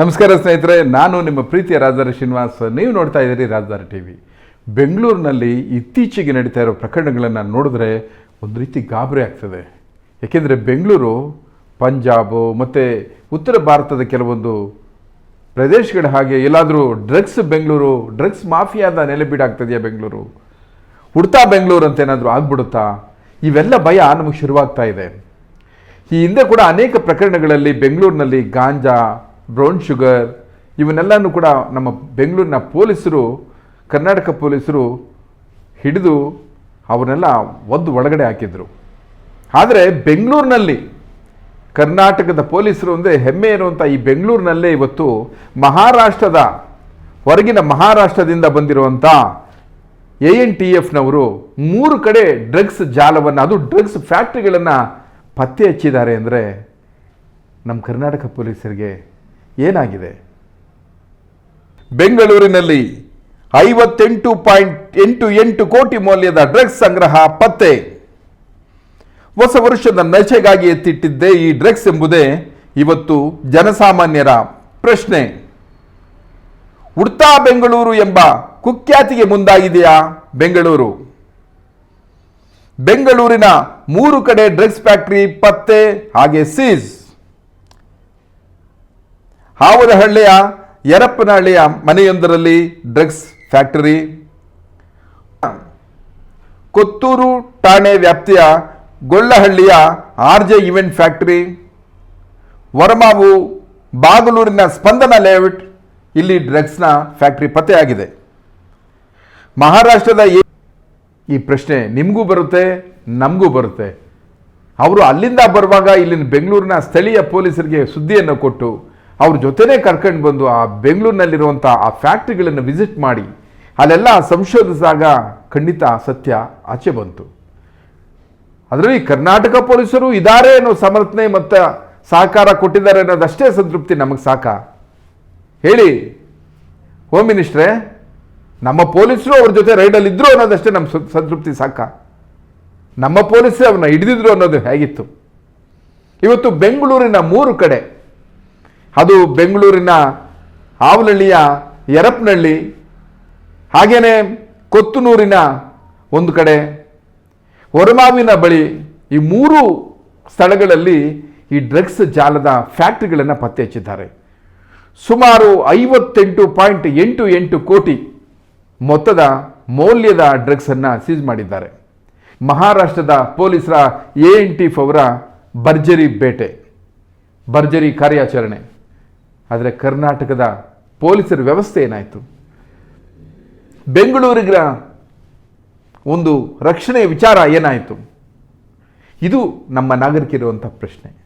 ನಮಸ್ಕಾರ ಸ್ನೇಹಿತರೆ, ನಾನು ನಿಮ್ಮ ಪ್ರೀತಿಯ ರಾಜಧಾನಿ ಶ್ರೀನಿವಾಸ್. ನೀವು ನೋಡ್ತಾ ಇದ್ದೀರಿ ರಾಜಧಾನಿ ಟಿ ವಿ. ಬೆಂಗಳೂರಿನಲ್ಲಿ ಇತ್ತೀಚೆಗೆ ನಡೀತಾ ಇರೋ ಪ್ರಕರಣಗಳನ್ನು ನೋಡಿದ್ರೆ ಒಂದು ರೀತಿ ಗಾಬರಿ ಆಗ್ತದೆ. ಏಕೆಂದರೆ ಬೆಂಗಳೂರು, ಪಂಜಾಬು ಮತ್ತು ಉತ್ತರ ಭಾರತದ ಕೆಲವೊಂದು ಪ್ರದೇಶಗಳ ಹಾಗೆ ಎಲ್ಲಾದರೂ ಡ್ರಗ್ಸ್ ಬೆಂಗಳೂರು, ಡ್ರಗ್ಸ್ ಮಾಫಿಯಾದ ನೆಲೆಬೀಡಾಗ್ತದೆಯಾ ಬೆಂಗಳೂರು? ಹುಡ್ತಾ ಬೆಂಗಳೂರು ಅಂತ ಏನಾದರೂ ಆಗ್ಬಿಡುತ್ತಾ? ಇವೆಲ್ಲ ಭಯ ನಮಗೆ ಶುರುವಾಗ್ತಾ ಇದೆ. ಈ ಹಿಂದೆ ಕೂಡ ಅನೇಕ ಪ್ರಕರಣಗಳಲ್ಲಿ ಬೆಂಗಳೂರಿನಲ್ಲಿ ಗಾಂಜಾ ಬ್ರೌನ್ ಶುಗರ್ ಇವನ್ನೆಲ್ಲನೂ ಕೂಡ ನಮ್ಮ ಬೆಂಗಳೂರಿನ ಪೊಲೀಸರು, ಕರ್ನಾಟಕ ಪೊಲೀಸರು ಹಿಡಿದು ಅವನ್ನೆಲ್ಲ ಒದ್ದು ಒಳಗಡೆ ಹಾಕಿದರು. ಆದರೆ ಬೆಂಗಳೂರಿನಲ್ಲಿ ಕರ್ನಾಟಕದ ಪೊಲೀಸರು ಅಂದರೆ ಹೆಮ್ಮೆ ಇರುವಂಥ ಈ ಬೆಂಗಳೂರಿನಲ್ಲೇ ಇವತ್ತು ಮಹಾರಾಷ್ಟ್ರದ, ಹೊರಗಿನ ಮಹಾರಾಷ್ಟ್ರದಿಂದ ಬಂದಿರುವಂಥ ಎ ಎನ್ ಟಿ ಎಫ್ನವರು ಮೂರು ಕಡೆ ಡ್ರಗ್ಸ್ ಜಾಲವನ್ನು, ಅದು ಡ್ರಗ್ಸ್ ಫ್ಯಾಕ್ಟ್ರಿಗಳನ್ನು ಪತ್ತೆ ಹಚ್ಚಿದ್ದಾರೆ ಅಂದರೆ ನಮ್ಮ ಕರ್ನಾಟಕ ಪೊಲೀಸರಿಗೆ ಏನಾಗಿದೆ? ಬೆಂಗಳೂರಿನಲ್ಲಿ ಐವತ್ತೆಂಟು ಪಾಯಿಂಟ್ ಎಂಟು ಎಂಟು ಕೋಟಿ ಮೌಲ್ಯದ ಡ್ರಗ್ಸ್ ಸಂಗ್ರಹ ಪತ್ತೆ. ಹೊಸ ವರ್ಷದ ನಶೆಗಾಗಿ ಎತ್ತಿಟ್ಟಿದ್ದೇ ಈ ಡ್ರಗ್ಸ್ ಎಂಬುದೇ ಇವತ್ತು ಜನಸಾಮಾನ್ಯರ ಪ್ರಶ್ನೆ. ಉಡ್ತಾ ಬೆಂಗಳೂರು ಎಂಬ ಕುಖ್ಯಾತಿಗೆ ಮುಂದಾಗಿದೆಯಾ ಬೆಂಗಳೂರು? ಬೆಂಗಳೂರಿನ ಮೂರು ಕಡೆ ಡ್ರಗ್ಸ್ ಫ್ಯಾಕ್ಟರಿ ಪತ್ತೆ, ಹಾಗೆ ಸೀಸ್. ಹಾವದಹಳ್ಳಿಯ ಯರಪ್ಪನಹಳ್ಳಿಯ ಮನೆಯೊಂದರಲ್ಲಿ ಡ್ರಗ್ಸ್ ಫ್ಯಾಕ್ಟರಿ. ಕೊತ್ತೂರು ಠಾಣೆ ವ್ಯಾಪ್ತಿಯ ಗೊಳ್ಳಹಳ್ಳಿಯ R J event factory. Varamavu ಬಾಗಲೂರಿನ Spandana layout, ಇಲ್ಲಿ ಡ್ರಗ್ಸ್ನ ಫ್ಯಾಕ್ಟರಿ ಪತ್ತೆಯಾಗಿದೆ ಮಹಾರಾಷ್ಟ್ರದ ಈ ಪ್ರಶ್ನೆ ನಿಮಗೂ ಬರುತ್ತೆ, ನಮಗೂ ಬರುತ್ತೆ. ಅವರು ಅಲ್ಲಿಂದ ಬರುವಾಗ ಇಲ್ಲಿನ ಬೆಂಗಳೂರಿನ ಸ್ಥಳೀಯ ಪೊಲೀಸರಿಗೆ ಸುದ್ದಿಯನ್ನು ಕೊಟ್ಟು ಅವ್ರ ಜೊತೆನೇ ಕರ್ಕೊಂಡು ಬಂದು ಆ ಬೆಂಗಳೂರಿನಲ್ಲಿರುವಂಥ ಆ ಫ್ಯಾಕ್ಟ್ರಿಗಳನ್ನು ವಿಸಿಟ್ ಮಾಡಿ, ಅಲ್ಲೆಲ್ಲ ಸಂಶೋಧಿಸಿದಾಗ ಖಂಡಿತ ಸತ್ಯ ಆಚೆ ಬಂತು. ಅದರಲ್ಲಿ ಕರ್ನಾಟಕ ಪೊಲೀಸರು ಇದ್ದಾರೆ ಅನ್ನೋ ಸಮರ್ಥನೆ ಮತ್ತು ಸಹಕಾರ ಕೊಟ್ಟಿದ್ದಾರೆ ಅನ್ನೋದಷ್ಟೇ ಸಂತೃಪ್ತಿ ನಮಗೆ ಸಾಕ. ಹೇಳಿ ಹೋಮ್ ಮಿನಿಸ್ಟ್ರೇ ನಮ್ಮ ಪೊಲೀಸರು ಅವ್ರ ಜೊತೆ ರೈಡಲ್ಲಿ ಇದ್ರು ಅನ್ನೋದಷ್ಟೇ ನಮ್ಮ ಸಂತೃಪ್ತಿ ಸಾಕ. ನಮ್ಮ ಪೊಲೀಸರು ಅವನ್ನ ಹಿಡಿದಿದ್ರು ಅನ್ನೋದು ಹೇಗಿತ್ತು? ಇವತ್ತು ಬೆಂಗಳೂರಿನ ಮೂರು ಕಡೆ ಅದು ಬೆಂಗಳೂರಿನ ಆವಲಳ್ಳಿಯ ಎರಪ್ನಹಳ್ಳಿ ಹಾಗೆಯೇ ಕೊತ್ತನೂರಿನ ಒಂದು ಕಡೆ ಹೊರಮಾವಿನ ಬಳಿ ಈ ಮೂರು ಸ್ಥಳಗಳಲ್ಲಿ ಈ ಡ್ರಗ್ಸ್ ಜಾಲದ ಫ್ಯಾಕ್ಟ್ರಿಗಳನ್ನು ಪತ್ತೆ ಹಚ್ಚಿದ್ದಾರೆ ಸುಮಾರು ಐವತ್ತೆಂಟು ಪಾಯಿಂಟ್ ಎಂಟು ಎಂಟು ಕೋಟಿ ಮೊತ್ತದ ಮೌಲ್ಯದ ಡ್ರಗ್ಸನ್ನು ಸೀಸ್ ಮಾಡಿದ್ದಾರೆ. ಮಹಾರಾಷ್ಟ್ರದ ಪೊಲೀಸರ ಎ ಎನ್ ಟಿ ಅವರ ಭರ್ಜರಿ ಬೇಟೆ, ಭರ್ಜರಿ ಕಾರ್ಯಾಚರಣೆ. ಆದರೆ ಕರ್ನಾಟಕದ ಪೊಲೀಸರ ವ್ಯವಸ್ಥೆ ಏನಾಯಿತು? ಬೆಂಗಳೂರಿನ ಒಂದು ರಕ್ಷಣೆಯ ವಿಚಾರ ಏನಾಯಿತು? ಇದು ನಮ್ಮ ನಾಗರಿಕರಿರುವಂಥ ಪ್ರಶ್ನೆ.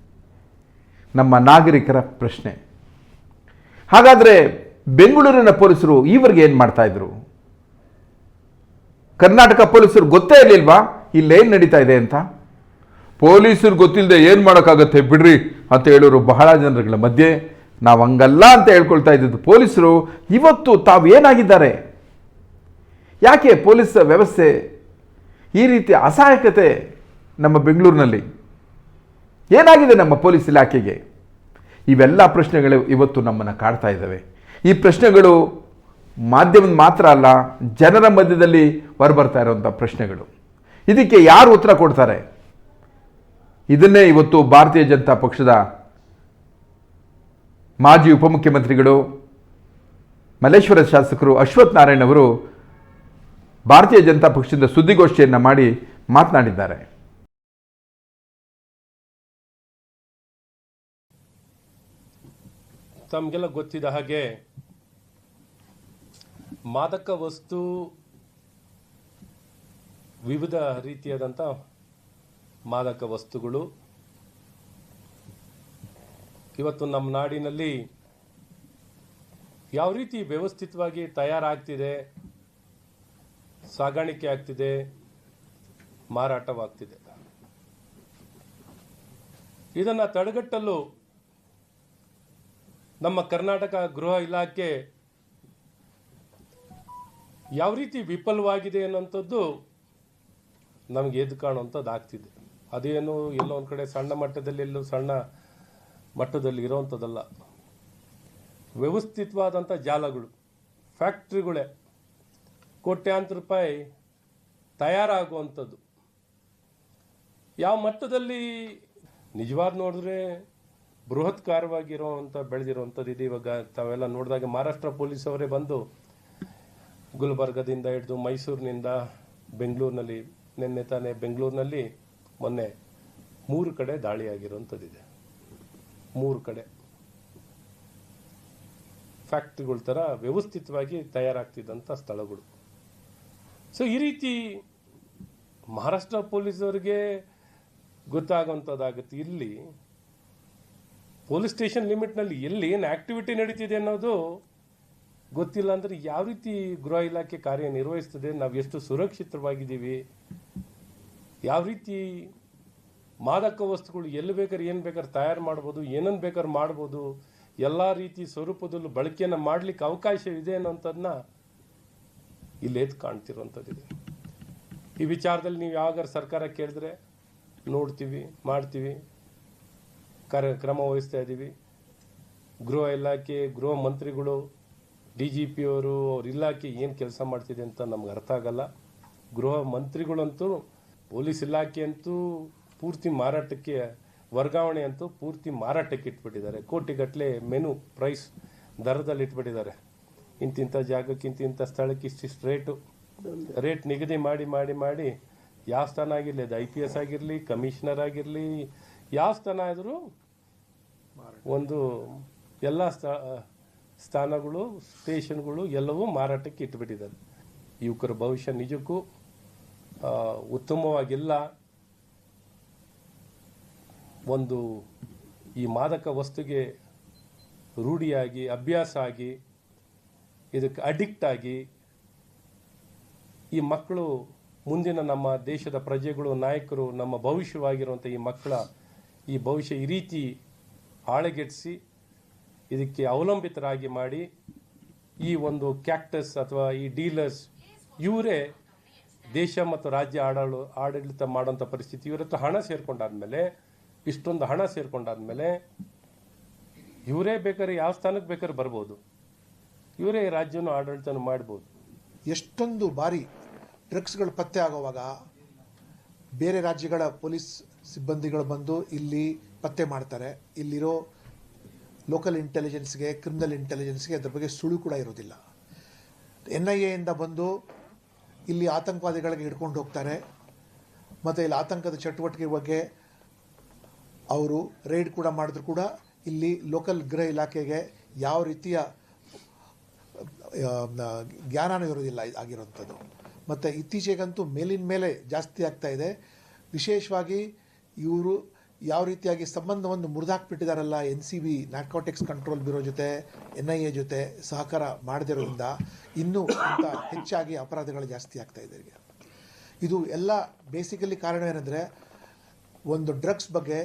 ನಮ್ಮ ನಾಗರಿಕರ ಪ್ರಶ್ನೆ. ಹಾಗಾದರೆ ಬೆಂಗಳೂರಿನ ಪೊಲೀಸರು ಈವರೆಗೆ ಏನು ಮಾಡ್ತಾ ಇದ್ರು? ಕರ್ನಾಟಕ ಪೊಲೀಸರು ಗೊತ್ತೇ ಇರಲಿಲ್ವಾ? ಇಲ್ಲೇನು ನಡೀತಾ ಇದೆ ಅಂತ? ಪೊಲೀಸರು ಗೊತ್ತಿಲ್ಲದೆ ಏನು ಮಾಡೋಕ್ಕಾಗತ್ತೆ ಬಿಡ್ರಿ ಅಂತ ಹೇಳೋರು ಬಹಳ ಜನರುಗಳ ಮಧ್ಯೆ. ನಾವು ಹಂಗಲ್ಲ ಅಂತ ಹೇಳ್ಕೊಳ್ತಾ ಇದ್ದಿದ್ದು ಪೊಲೀಸರು, ಇವತ್ತು ತಾವು ಏನಾಗಿದ್ದಾರೆ? ಯಾಕೆ ಪೊಲೀಸ್ ವ್ಯವಸ್ಥೆ ಈ ರೀತಿ ಅಸಹಾಯಕತೆ ನಮ್ಮ ಬೆಂಗಳೂರಿನಲ್ಲಿ? ಏನಾಗಿದೆ ನಮ್ಮ ಪೊಲೀಸ್ ಇಲಾಖೆಗೆ? ಇವೆಲ್ಲ ಪ್ರಶ್ನೆಗಳು ಇವತ್ತು ನಮ್ಮನ್ನು ಕಾಡ್ತಾ ಇದ್ದಾವೆ. ಈ ಪ್ರಶ್ನೆಗಳು ಮಾಧ್ಯಮದ ಮಾತ್ರ ಅಲ್ಲ, ಜನರ ಮಧ್ಯದಲ್ಲಿ ಹೊರಬರ್ತಾ ಇರುವಂಥ ಪ್ರಶ್ನೆಗಳು. ಇದಕ್ಕೆ ಯಾರು ಉತ್ತರ ಕೊಡ್ತಾರೆ? ಇದನ್ನೇ ಇವತ್ತು ಭಾರತೀಯ ಜನತಾ ಪಕ್ಷದ ಮಾಜಿ ಉಪಮುಖ್ಯಮಂತ್ರಿಗಳು, ಮಲ್ಲೇಶ್ವರ ಶಾಸಕರು ಅಶ್ವಥ್ ನಾರಾಯಣ್ ಅವರು ಭಾರತೀಯ ಜನತಾ ಪಕ್ಷದಿಂದ ಸುದ್ದಿಗೋಷ್ಠಿಯನ್ನು ಮಾಡಿ ಮಾತನಾಡಿದ್ದಾರೆ. ತಮಗೆಲ್ಲ ಗೊತ್ತಿದ ಹಾಗೆ ಮಾದಕ ವಸ್ತು ವಿವಿಧ ರೀತಿಯಾದಂಥ ಮಾದಕ ವಸ್ತುಗಳು ಇವತ್ತು ನಮ್ಮ ನಾಡಿನಲ್ಲಿ ಯಾವ ರೀತಿ ವ್ಯವಸ್ಥಿತವಾಗಿ ತಯಾರಾಗ್ತಿದೆ, ಸಾಗಾಣಿಕೆ ಆಗ್ತಿದೆ, ಮಾರಾಟವಾಗ್ತಿದೆ. ಇದನ್ನು ತಡೆಗಟ್ಟಲು ನಮ್ಮ ಕರ್ನಾಟಕ ಗೃಹ ಇಲಾಖೆ ಯಾವ ರೀತಿ ವಿಫಲವಾಗಿದೆ ಅನ್ನೋಂಥದ್ದು ನಮಗೆ ಎದ್ದು ಕಾಣುವಂಥದ್ದು ಆಗ್ತಿದೆ ಅದೇನು ಎಲ್ಲೋ ಒಂದು ಕಡೆ ಸಣ್ಣ ಮಟ್ಟದಲ್ಲಿ ಎಲ್ಲೋ ಸಣ್ಣ ಮಟ್ಟದಲ್ಲಿ ಇರೋವಂಥದ್ದಲ್ಲ ವ್ಯವಸ್ಥಿತವಾದಂಥ ಜಾಲಗಳು, ಫ್ಯಾಕ್ಟ್ರಿಗಳೇ ಕೋಟ್ಯಾಂತರ ರೂಪಾಯಿ ತಯಾರಾಗುವಂಥದ್ದು. ಯಾವ ಮಟ್ಟದಲ್ಲಿ ನಿಜವಾದ ನೋಡಿದ್ರೆ ಬೃಹತ್ಕಾರವಾಗಿರುವಂಥ ಬೆಳೆದಿರುವಂಥದ್ದು ಇದೆ. ಇವಾಗ ತಾವೆಲ್ಲ ನೋಡಿದಾಗ ಮಹಾರಾಷ್ಟ್ರ ಪೊಲೀಸ್ ಅವರೇ ಬಂದು ಗುಲ್ಬರ್ಗದಿಂದ ಹಿಡಿದು ಮೈಸೂರಿನಿಂದ ಬೆಂಗಳೂರಿನಲ್ಲಿ, ನಿನ್ನೆ ತಾನೇ ಬೆಂಗಳೂರಿನಲ್ಲಿ ಮೊನ್ನೆ ಮೂರು ಕಡೆ ದಾಳಿಯಾಗಿರುವಂಥದ್ದಿದೆ. ಮೂರು ಕಡೆ. ಫ್ಯಾಕ್ಟ್ರಿಗಳ ಥರ ವ್ಯವಸ್ಥಿತವಾಗಿ ತಯಾರಾಗ್ತಿದ್ದಂಥ ಸ್ಥಳಗಳು. ಸೊ ಈ ರೀತಿ ಮಹಾರಾಷ್ಟ್ರ ಪೊಲೀಸರಿಗೆ ಗೊತ್ತಾಗುವಂಥದ್ದಾಗುತ್ತೆ. ಇಲ್ಲಿ ಪೊಲೀಸ್ ಸ್ಟೇಷನ್ ಲಿಮಿಟ್ನಲ್ಲಿ ಎಲ್ಲಿ ಏನು ಆ್ಯಕ್ಟಿವಿಟಿ ನಡೀತಿದೆ ಅನ್ನೋದು ಗೊತ್ತಿಲ್ಲ ಅಂದರೆ ಯಾವ ರೀತಿ ಗೃಹ ಇಲಾಖೆ ಕಾರ್ಯನಿರ್ವಹಿಸ್ತದೆ, ನಾವು ಎಷ್ಟು ಸುರಕ್ಷಿತವಾಗಿದ್ದೀವಿ, ಯಾವ ರೀತಿ ಮಾದಕ ವಸ್ತುಗಳು ಎಲ್ಲಿ ಬೇಕಾದ್ರೆ ಏನು ಬೇಕಾದ್ರೆ ತಯಾರು ಮಾಡ್ಬೋದು ಏನನ್ನು ಬೇಕಾದ್ರೆ ಮಾಡ್ಬೋದು, ಎಲ್ಲ ರೀತಿ ಸ್ವರೂಪದಲ್ಲೂ ಬಳಕೆಯನ್ನು ಮಾಡಲಿಕ್ಕೆ ಅವಕಾಶವಿದೆ ಅನ್ನೋಂಥದ್ದನ್ನ ಇಲ್ಲಿ ಎದ್ದು ಕಾಣ್ತಿರುವಂಥದ್ದಿದೆ. ಈ ವಿಚಾರದಲ್ಲಿ ನೀವು ಯಾವಾಗಾರು ಸರ್ಕಾರ ಕೇಳಿದ್ರೆ ನೋಡ್ತೀವಿ, ಮಾಡ್ತೀವಿ, ಕಾರ್ಯ ಕ್ರಮ ವಹಿಸ್ತಾ ಇದ್ದೀವಿ ಗೃಹ ಇಲಾಖೆ, ಗೃಹ ಮಂತ್ರಿಗಳು, ಡಿ ಜಿ ಪಿ ಅವರು, ಅವ್ರ ಇಲಾಖೆ ಏನು ಕೆಲಸ ಮಾಡ್ತಿದೆ ಅಂತ ನಮ್ಗೆ ಅರ್ಥ ಆಗಲ್ಲ. ಗೃಹ ಮಂತ್ರಿಗಳಂತೂ, ಪೊಲೀಸ್ ಇಲಾಖೆ ಅಂತೂ ಪೂರ್ತಿ ಮಾರಾಟಕ್ಕೆ, ವರ್ಗಾವಣೆ ಅಂತೂ ಪೂರ್ತಿ ಮಾರಾಟಕ್ಕೆ ಇಟ್ಬಿಟ್ಟಿದ್ದಾರೆ. ಕೋಟಿಗಟ್ಟಲೆ ಮೆನು ಪ್ರೈಸ್ ದರದಲ್ಲಿ ಇಟ್ಬಿಟ್ಟಿದ್ದಾರೆ. ಇಂತಿಂಥ ಜಾಗಕ್ಕೆ, ಇಂತಿಂಥ ಸ್ಥಳಕ್ಕೆ ಇಷ್ಟಿಷ್ಟು ರೇಟು ರೇಟ್ ನಿಗದಿ ಮಾಡಿ ಮಾಡಿ ಮಾಡಿ ಯಾವ ಸ್ಥಾನ ಆಗಿರಲಿ, ಅದು ಐ ಪಿ ಎಸ್ ಆಗಿರಲಿ ಕಮಿಷನರ್ ಆಗಿರಲಿ, ಯಾವ ಸ್ಥಾನ ಆದರೂ ಒಂದು ಎಲ್ಲ ಸ್ಥ, ಸ್ಥಾನಗಳು ಸ್ಟೇಷನ್ಗಳು ಎಲ್ಲವೂ ಮಾರಾಟಕ್ಕೆ ಇಟ್ಬಿಟ್ಟಿದ್ದಾರೆ. ಯುವಕರ ಭವಿಷ್ಯ ನಿಜಕ್ಕೂ ಉತ್ತಮವಾಗಿಲ್ಲ. ಒಂದು ಈ ಮಾದಕ ವಸ್ತುಗೆ ರೂಢಿಯಾಗಿ ಅಭ್ಯಾಸ ಆಗಿ ಇದಕ್ಕೆ ಅಡಿಕ್ಟ್ ಆಗಿ ಈ ಮಕ್ಕಳು, ಮುಂದಿನ ನಮ್ಮ ದೇಶದ ಪ್ರಜೆಗಳು, ನಾಯಕರು, ನಮ್ಮ ಭವಿಷ್ಯವಾಗಿರುವಂಥ ಈ ಮಕ್ಕಳ ಈ ಭವಿಷ್ಯ ಈ ರೀತಿ ಹಾಳೆಗೆಡಿಸಿ ಇದಕ್ಕೆ ಅವಲಂಬಿತರಾಗಿ ಮಾಡಿ, ಈ ಒಂದು ಕ್ಯಾಕ್ಟಸ್ ಅಥವಾ ಈ ಡೀಲರ್ಸ್ ಇವರೇ ದೇಶ ಮತ್ತು ರಾಜ್ಯ ಆಡಳು, ಆಡಳಿತ ಮಾಡೋಂಥ ಪರಿಸ್ಥಿತಿ ಇವರತ್ರ ಹಣ ಸೇರ್ಕೊಂಡಾದ್ಮೇಲೆ ಇಷ್ಟೊಂದು ಹಣ ಸೇರ್ಕೊಂಡಾದ್ಮೇಲೆ ಇವರೇ ಬೇಕಾದ್ರೆ ಯಾವ ಸ್ಥಾನಕ್ಕೆ ಬೇಕಾದ್ರೆ ಬರ್ಬೋದು. ಇವರೇ ರಾಜ್ಯನ ಆಡಳಿತನ ಮಾಡ್ಬೋದು. ಎಷ್ಟೊಂದು ಬಾರಿ ಡ್ರಗ್ಸ್ಗಳು ಪತ್ತೆ ಆಗುವಾಗ ಬೇರೆ ರಾಜ್ಯಗಳ ಪೊಲೀಸ್ ಸಿಬ್ಬಂದಿಗಳು ಬಂದು ಇಲ್ಲಿ ಪತ್ತೆ ಮಾಡ್ತಾರೆ. ಇಲ್ಲಿರೋ ಲೋಕಲ್ ಇಂಟೆಲಿಜೆನ್ಸ್ಗೆ, ಕ್ರಿಮಿನಲ್ ಇಂಟೆಲಿಜೆನ್ಸ್ಗೆ ಅದ್ರ ಬಗ್ಗೆ ಸುಳು ಕೂಡ ಇರೋದಿಲ್ಲ. ಎನ್ ಐ ಎಯಿಂದ ಬಂದು ಇಲ್ಲಿ ಆತಂಕವಾದಿಗಳಿಗೆ ಹಿಡ್ಕೊಂಡು ಹೋಗ್ತಾರೆ. ಮತ್ತು ಇಲ್ಲಿ ಆತಂಕದ ಚಟುವಟಿಕೆ ಬಗ್ಗೆ ಅವರು ರೈಡ್ ಕೂಡ ಮಾಡಿದ್ರು ಕೂಡ ಇಲ್ಲಿ ಲೋಕಲ್ ಗೃಹ ಇಲಾಖೆಗೆ ಯಾವ ರೀತಿಯ ಜ್ಞಾನ ಜ್ಞಾನನೂ ಇರೋದಿಲ್ಲ ಆಗಿರೋಂಥದ್ದು ಮತ್ತು ಇತ್ತೀಚೆಗಂತೂ ಮೇಲಿನ ಮೇಲೆ ಜಾಸ್ತಿ ಆಗ್ತಾ ಇದೆ. ವಿಶೇಷವಾಗಿ ಇವರು ಯಾವ ರೀತಿಯಾಗಿ ಸಂಬಂಧವನ್ನು ಮುರಿದಾಕ್ಬಿಟ್ಟಿದಾರಲ್ಲ N C B narcotics control bureau ಜೊತೆ, ಎನ್ ಐ ಎ ಜೊತೆ ಸಹಕಾರ ಮಾಡದಿರೋದ್ರಿಂದ ಇನ್ನೂ ಅಂತ ಹೆಚ್ಚಾಗಿ ಅಪರಾಧಗಳು ಜಾಸ್ತಿ ಆಗ್ತಾ ಇದೆ ಇದು ಎಲ್ಲ ಬೇಸಿಕಲಿ ಕಾರಣ ಏನಂದರೆ, ಒಂದು ಡ್ರಗ್ಸ್ ಬಗ್ಗೆ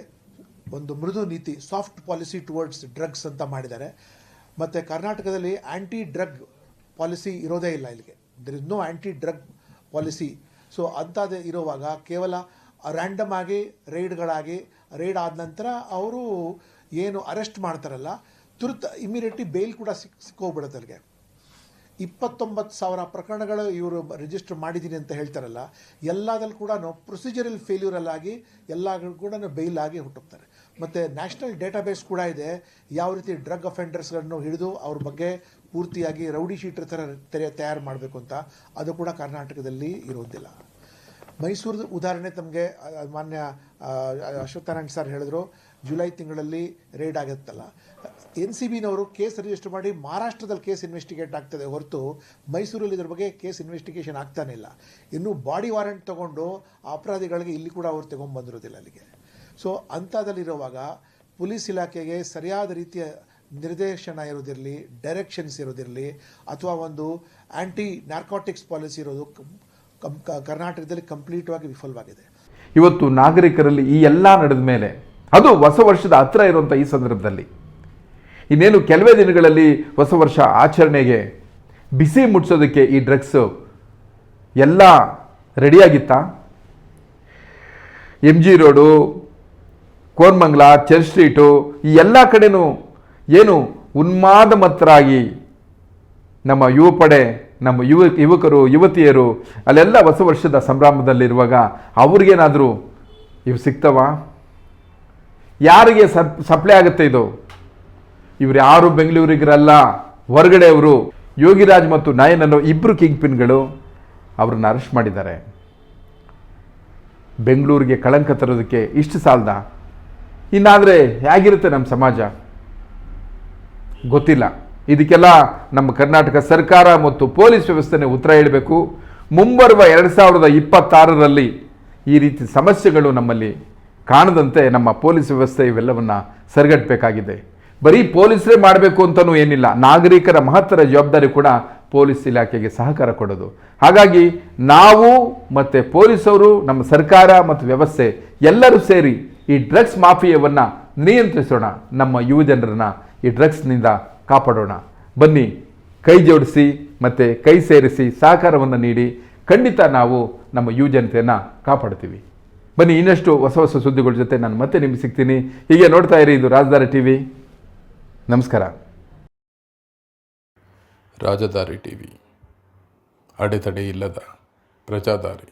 ಒಂದು ಮೃದು ನೀತಿ ಸಾಫ್ಟ್ ಪಾಲಿಸಿ ಟುವರ್ಡ್ಸ್ ಡ್ರಗ್ಸ್ ಅಂತ ಮಾಡಿದ್ದಾರೆ. ಮತ್ತು ಕರ್ನಾಟಕದಲ್ಲಿ ಆ್ಯಂಟಿ ಡ್ರಗ್ ಪಾಲಿಸಿ ಇರೋದೇ ಇಲ್ಲ ಇಲ್ಲಿಗೆ. There is no anti drug policy so ಅಂಥದ್ದೇ ಇರುವಾಗ ಕೇವಲ ರ್ಯಾಂಡಮ್ ಆಗಿ ರೈಡ್ಗಳಾಗಿ ರೈಡ್ ಆದ ನಂತರ ಅವರು ಏನು ಅರೆಸ್ಟ್ ಮಾಡ್ತಾರಲ್ಲ, ತುರ್ತು ಇಮಿಡಿಯೇಟ್ಲಿ ಬೇಲ್ ಕೂಡ ಸಿಕ್, ಸಿಕ್ಕೋಗ್ಬಿಡುತ್ತೆ ಅಲ್ಲಿಗೆ. ಇಪ್ಪತ್ತೊಂಬತ್ತು ಸಾವಿರ ಪ್ರಕರಣಗಳು ಇವರು ರಿಜಿಸ್ಟರ್ ಮಾಡಿದ್ದೀನಿ ಅಂತ ಹೇಳ್ತಾರಲ್ಲ, ಎಲ್ಲದಲ್ಲಿ ಕೂಡ ಪ್ರೊಸೀಜರಲ್ ಫೇಲ್ಯೂರಲ್ಲಾಗಿ ಎಲ್ಲ ಕೂಡ ಬೇಲ್ ಆಗಿ ಹುಟ್ಟುತ್ತಾರೆ. ಮತ್ತು ನ್ಯಾಷನಲ್ ಡೇಟಾಬೇಸ್ ಕೂಡ ಇದೆ. ಯಾವ ರೀತಿ ಡ್ರಗ್ ಅಫೆಂಡರ್ಸ್ಗಳನ್ನು ಹಿಡಿದು ಅವ್ರ ಬಗ್ಗೆ ಪೂರ್ತಿಯಾಗಿ ರೌಡಿ ಶೀಟರ್ ಥರ ತೆರೆ, ತಯಾರು ಮಾಡಬೇಕು ಅಂತ ಅದು ಕೂಡ ಕರ್ನಾಟಕದಲ್ಲಿ ಇರೋದಿಲ್ಲ. ಮೈಸೂರು ಉದಾಹರಣೆ ತಮಗೆ ಮಾನ್ಯ ಅಶ್ವತ್ಥನಾರಾಯಣ ಸರ್ ಹೇಳಿದ್ರು, ಜುಲೈ ತಿಂಗಳಲ್ಲಿ ರೇಡ್ ಆಗುತ್ತಲ್ಲ. ಎನ್ ಸಿ ಬಿನವರು ಕೇಸ್ ರಿಜಿಸ್ಟರ್ ಮಾಡಿ ಮಹಾರಾಷ್ಟ್ರದಲ್ಲಿ ಕೇಸ್ ಇನ್ವೆಸ್ಟಿಗೇಟ್ ಆಗ್ತದೆ ಹೊರತು ಮೈಸೂರಲ್ಲಿ ಇದ್ರ ಬಗ್ಗೆ ಕೇಸ್ ಇನ್ವೆಸ್ಟಿಗೇಷನ್ ಆಗ್ತಾನೆ ಇಲ್ಲ. ಇನ್ನೂ ಬಾಡಿ ವಾರೆಂಟ್ ತೊಗೊಂಡು ಅಪರಾಧಿಗಳಿಗೆ ಇಲ್ಲಿ ಕೂಡ ಅವ್ರು ತಗೊಂಡ್ಬಂದಿರೋದಿಲ್ಲ ಅಲ್ಲಿಗೆ. ಸೊ ಅಂಥದ್ರಲ್ಲಿರುವಾಗ ಪೊಲೀಸ್ ಇಲಾಖೆಗೆ ಸರಿಯಾದ ರೀತಿಯ ನಿರ್ದೇಶನ ಇರೋದಿರಲಿ ಡೈರೆಕ್ಷನ್ಸ್ ಇರೋದಿರಲಿ ಅಥವಾ ಒಂದು ಆ್ಯಂಟಿ ನಾರ್ಕೋಟಿಕ್ಸ್ ಪಾಲಿಸಿ ಇರೋದು ಕಂ- ಕರ್ನಾಟಕದಲ್ಲಿ ಕಂಪ್ಲೀಟ್ವಾಗಿ ವಿಫಲವಾಗಿದೆ. ಇವತ್ತು ನಾಗರಿಕರಲ್ಲಿ ಈ ಎಲ್ಲ ನಡೆದ ಮೇಲೆ, ಅದು ಹೊಸ ವರ್ಷದ ಹತ್ರ ಇರುವಂಥ ಈ ಸಂದರ್ಭದಲ್ಲಿ. ಇನ್ನೇನು ಕೆಲವೇ ದಿನಗಳಲ್ಲಿ ಹೊಸ ವರ್ಷ ಆಚರಣೆಗೆ ಬಿಸಿ ಮುಟ್ಸೋದಕ್ಕೆ ಈ ಡ್ರಗ್ಸು ಎಲ್ಲ ರೆಡಿಯಾಗಿತ್ತಾ M G road Koramangala church street, ಈ ಎಲ್ಲ ಕಡೆಯೂ ಏನು ಉನ್ಮಾದಮತ್ತರಾಗಿ ನಮ್ಮ ಯುವ ಪಡೆ ನಮ್ಮ ಯುವ, ಯುವಕರು, ಯುವತಿಯರು, ಅಲ್ಲೆಲ್ಲ ಹೊಸ ವರ್ಷದ ಸಂಭ್ರಮದಲ್ಲಿರುವಾಗ ಅವ್ರಿಗೇನಾದರೂ ಇವು ಸಿಗ್ತವ? ಯಾರಿಗೆ ಸಪ್ ಸಪ್ಲೈ ಆಗುತ್ತೆ ಇದು? ಇವರು ಯಾರು ಬೆಂಗಳೂರಿಗರಲ್ಲ, ಹೊರಗಡೆಯವರು, ಯೋಗಿರಾಜ್ ಮತ್ತು ನಯನ್ ಅನ್ನೋ ಇಬ್ಬರು ಕಿಂಗ್ ಪಿನ್ಗಳು ಅವ್ರನ್ನ ಅರೆಸ್ಟ್ ಮಾಡಿದ್ದಾರೆ. ಬೆಂಗಳೂರಿಗೆ ಕಳಂಕ ತರೋದಕ್ಕೆ ಇಷ್ಟು ಸಾಲದ? ಇನ್ನಾದರೆ ಹೇಗಿರುತ್ತೆ ನಮ್ಮ ಸಮಾಜ? ಗೊತ್ತಿಲ್ಲ. ಇದಕ್ಕೆಲ್ಲ ನಮ್ಮ ಕರ್ನಾಟಕ ಸರ್ಕಾರ ಮತ್ತು ಪೊಲೀಸ್ ವ್ಯವಸ್ಥೆನೇ ಉತ್ತರ ಹೇಳಬೇಕು. ಮುಂಬರುವ ಎರಡು ಸಾವಿರದ ಇಪ್ಪತ್ತಾರರಲ್ಲಿ ಈ ರೀತಿ ಸಮಸ್ಯೆಗಳು ನಮ್ಮಲ್ಲಿ ಕಾಣದಂತೆ ನಮ್ಮ ಪೊಲೀಸ್ ವ್ಯವಸ್ಥೆ ಇವೆಲ್ಲವನ್ನು ಸರಿಗಟ್ಟಬೇಕಾಗಿದೆ. ಬರೀ ಪೊಲೀಸರೇ ಮಾಡಬೇಕು ಅಂತಲೂ ಏನಿಲ್ಲ. ನಾಗರಿಕರ ಮಹತ್ತರ ಜವಾಬ್ದಾರಿ ಕೂಡ ಪೊಲೀಸ್ ಇಲಾಖೆಗೆ ಸಹಕಾರ ಕೊಡೋದು. ಹಾಗಾಗಿ ನಾವು ಮತ್ತು ಪೊಲೀಸವರು, ನಮ್ಮ ಸರ್ಕಾರ ಮತ್ತು ವ್ಯವಸ್ಥೆ ಎಲ್ಲರೂ ಸೇರಿ ಈ ಡ್ರಗ್ಸ್ ಮಾಫಿಯವನ್ನು ನಿಯಂತ್ರಿಸೋಣ. ನಮ್ಮ ಯುವ ಜನರನ್ನ ಈ ಡ್ರಗ್ಸ್ನಿಂದ ಕಾಪಾಡೋಣ. ಬನ್ನಿ, ಕೈ ಜೋಡಿಸಿ ಮತ್ತು ಕೈ ಸೇರಿಸಿ ಸಹಕಾರವನ್ನು ನೀಡಿ. ಖಂಡಿತ ನಾವು ನಮ್ಮ ಯುವ ಜನತೆಯನ್ನು ಕಾಪಾಡ್ತೀವಿ. ಬನ್ನಿ, ಇನ್ನಷ್ಟು ಹೊಸ ಹೊಸ ಸುದ್ದಿಗಳ ಜೊತೆ ನಾನು ಮತ್ತೆ ನಿಮಗೆ ಸಿಗ್ತೀನಿ. ಹೀಗೆ ನೋಡ್ತಾ ಇರಿ, ಇದು ರಾಜಧಾನಿ ಟಿ ವಿ. ನಮಸ್ಕಾರ. ರಾಜಧಾರಿ ಟಿವಿ ಅಡೆತಡೆ ಇಲ್ಲದ ಪ್ರಜಾದಾರಿ.